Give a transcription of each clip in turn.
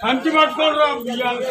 కంచి పట్టుకోండి రా బియ్యాలు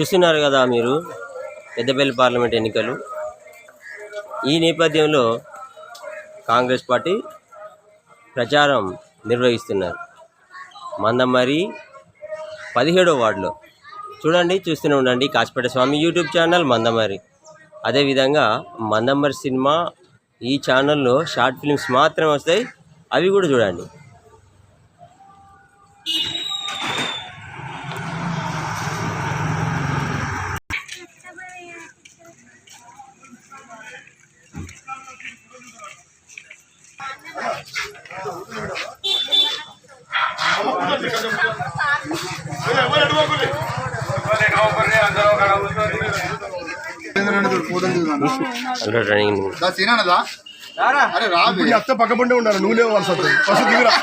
చూస్తున్నారు కదా మీరు పెద్దపల్లి పార్లమెంట్ ఎన్నికలు. ఈ నేపథ్యంలో కాంగ్రెస్ పార్టీ ప్రచారం నిర్వహిస్తున్నారు. మందమరి పదిహేడో వార్డులో. చూడండి చూస్తూనే ఉండండి కాచిపేట స్వామి యూట్యూబ్ ఛానల్ మందమరి. అదేవిధంగా మందమరి సినిమా ఈ ఛానల్లో షార్ట్ ఫిల్మ్స్ మాత్రమే వస్తాయి. అవి కూడా చూడండి. అందరూ సీనానదా అరే రా ఇప్పుడు అత్త పక్కపంటే ఉండాలి నువ్వు లేవు ఫస్ట్ దిగురా.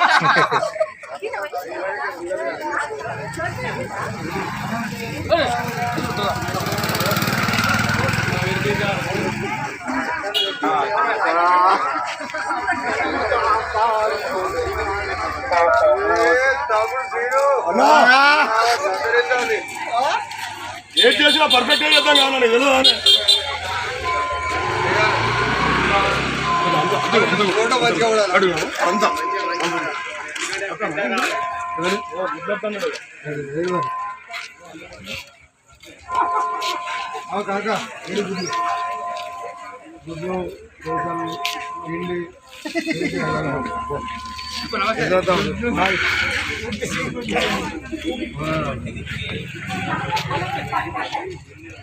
ఏం చేసినా పర్ఫెక్ట్గా చేద్దాం కాకా గుడ్లు గుడ్లు దోశలు ఇడ్లీ బాయ్